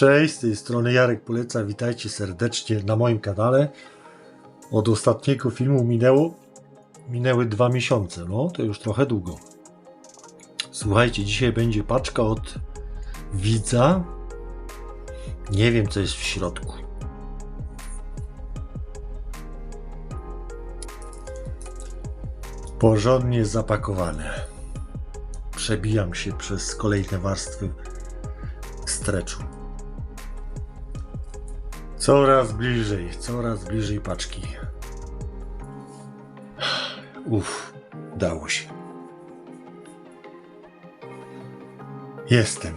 Cześć, z tej strony Jarek Poleca, witajcie serdecznie na moim kanale. Od ostatniego filmu minęło, minęły dwa miesiące, no to już trochę długo. Słuchajcie, dzisiaj będzie paczka od widza. Nie wiem co jest w środku. Porządnie zapakowane. Przebijam się przez kolejne warstwy streczu. Coraz bliżej, coraz bliżej paczki. Uff, udało się. Jestem.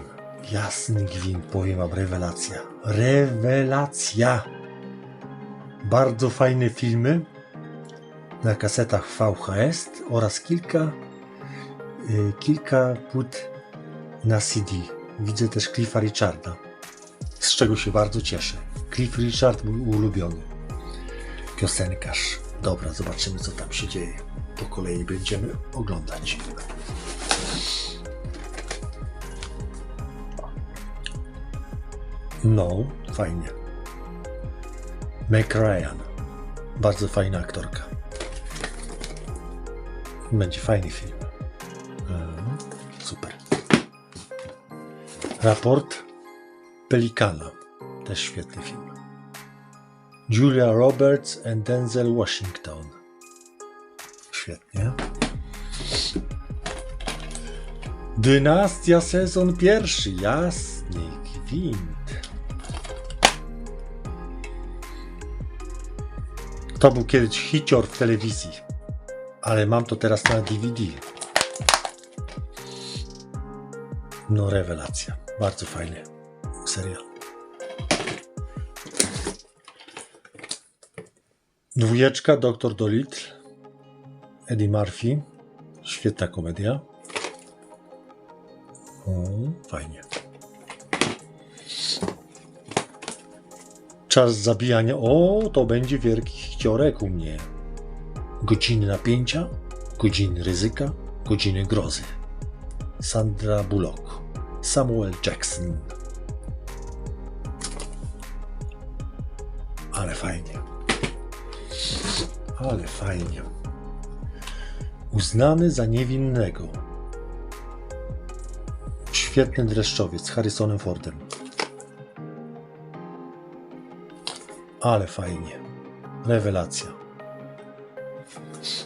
Jasny gwint, powiem wam, rewelacja. Rewelacja! Bardzo fajne filmy na kasetach VHS oraz kilka, y, kilka płyt na CD. Widzę też Cliffa Richarda, z czego się bardzo cieszę. Cliff Richard, mój ulubiony piosenkarz. Dobra, zobaczymy co tam się dzieje. Po kolei będziemy oglądać. No, fajnie. Meg Ryan. Bardzo fajna aktorka. Będzie fajny film. Mhm, Super. Raport Pelikana. Też świetny film. Julia Roberts and Denzel Washington. Świetnie. Dynastia sezon pierwszy. Jasny gwint. To był kiedyś hicior w telewizji, ale mam to teraz na DVD. No rewelacja. Bardzo fajny serial. Dwójeczka, Doktor Dolittle, Eddie Murphy. Świetna komedia. Fajnie. Czas zabijania. O, to będzie wielki hiciorek u mnie. Godziny napięcia, godziny ryzyka, godziny grozy. Sandra Bullock, Samuel Jackson. Ale fajnie. Ale fajnie. Uznany za niewinnego. Świetny dreszczowiec z Harrisonem Fordem. Ale fajnie. Rewelacja.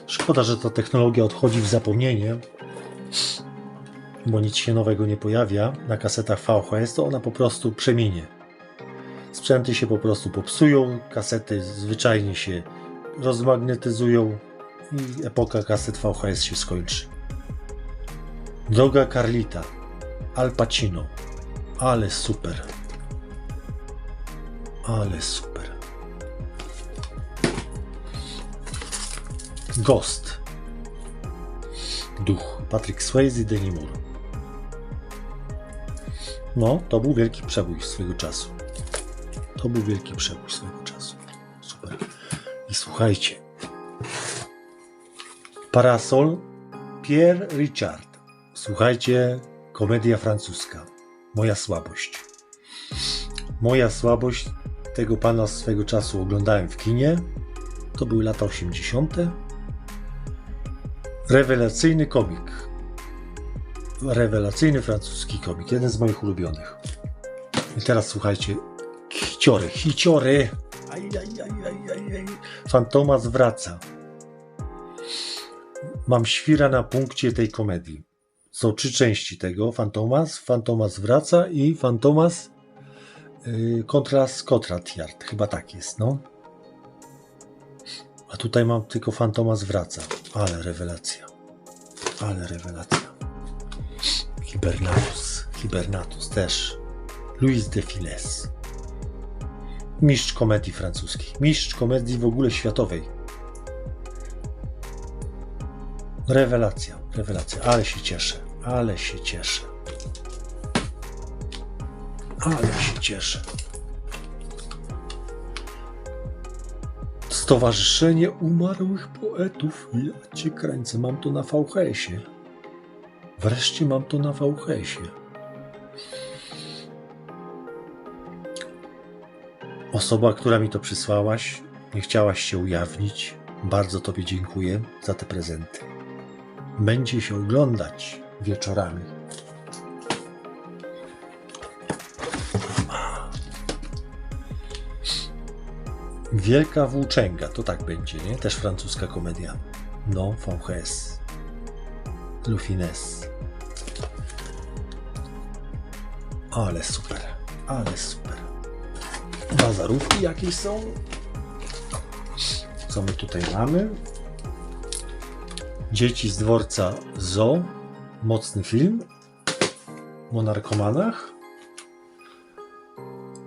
Szkoda, że ta technologia odchodzi w zapomnienie, bo nic się nowego nie pojawia na kasetach VHS, to ona po prostu przeminie. Sprzęty się po prostu popsują, kasety zwyczajnie się rozmagnetyzują i epoka kaset VHS się skończy. Droga Carlita, Al Pacino, ale super. Ale super. Ghost. Duch. Patrick Swayze, Demi Moore. No, to był wielki przebój swego czasu. To był wielki przebój swego czasu. Słuchajcie. Parasol Pierre Richard. Słuchajcie, komedia francuska. Moja słabość. Moja słabość tego pana swego czasu oglądałem w kinie. To były lata 80. Rewelacyjny komik. Rewelacyjny francuski komik. Jeden z moich ulubionych. I teraz słuchajcie. Hiciory, hiciory. Fantomas wraca. Mam świra na punkcie tej komedii. Są trzy części tego. Fantomas, Fantomas wraca i Fantomas yy, kontra Scotland Yard. Chyba tak jest, no. A tutaj mam tylko Fantomas wraca. Ale rewelacja. Ale rewelacja. Hibernatus. Hibernatus też. Louis de Files. Mistrz komedii francuskich. Mistrz komedii w ogóle światowej. Rewelacja, rewelacja. Ale się cieszę. Ale się cieszę. Ale się cieszę. Stowarzyszenie Umarłych Poetów. Ja cię kręcę. Mam to na VHS-ie. Wreszcie mam to na VHS-ie. Osoba, która mi to przysłałaś, nie chciałaś się ujawnić. Bardzo Tobie dziękuję za te prezenty. Będzie się oglądać wieczorami. Wielka Włóczęga, to tak będzie, nie? Też francuska komedia. No, VHS. Lufines. Ale super, ale super. Bazarówki jakieś są. Co my tutaj mamy? Dzieci z dworca Zo. Mocny film. O narkomanach.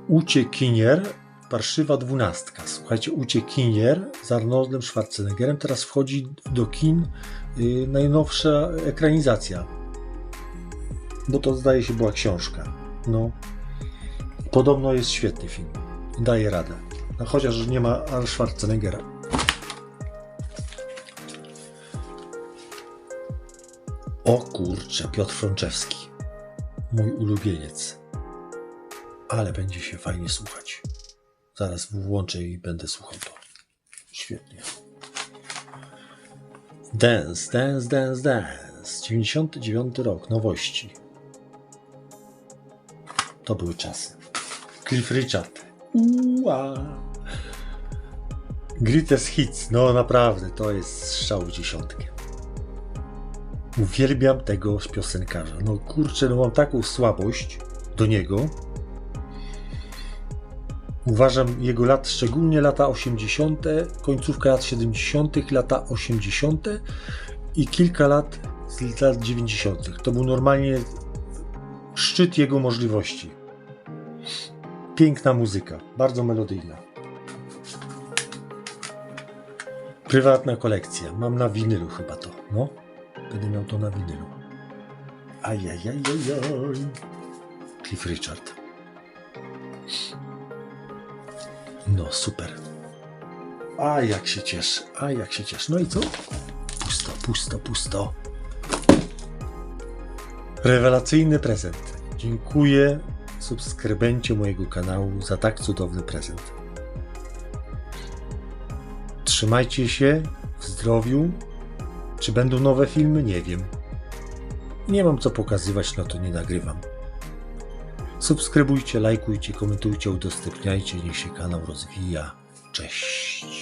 Uciekinier. Parszywa dwunastka. Słuchajcie, Uciekinier z Arnoldem Schwarzeneggerem. Teraz wchodzi do kin y, najnowsza ekranizacja. Bo to zdaje się była książka. No. Podobno jest świetny film. Daje radę. No, chociaż nie ma Ar Schwarzeneggera. O kurczę, Piotr Frączewski. Mój ulubieniec. Ale będzie się fajnie słuchać. Zaraz włączę i będę słuchał to. Świetnie. Dance, dance, dance, dance. 99 rok, nowości. To były czasy. Cliff Richard. Ua. Greatest Hits. No naprawdę, to jest strzał w dziesiątkę. Uwielbiam tego piosenkarza. No kurczę, no mam taką słabość do niego. Uważam jego lat, szczególnie lata 80., końcówka lat 70., lata 80. i kilka lat z lat 90. To był normalnie szczyt jego możliwości. Piękna muzyka, bardzo melodyjna. Prywatna kolekcja. Mam na winylu chyba to. No, będę miał to na winylu. Ajajajajaj. Cliff Richard. No, super. A jak się cieszę, a jak się cieszę. No i co? Pusto, pusto, pusto. Rewelacyjny prezent. Dziękuję subskrybencie mojego kanału za tak cudowny prezent. Trzymajcie się w zdrowiu. Czy będą nowe filmy? Nie wiem. Nie mam co pokazywać, no to nie nagrywam. Subskrybujcie, lajkujcie, komentujcie, udostępniajcie, niech się kanał rozwija. Cześć.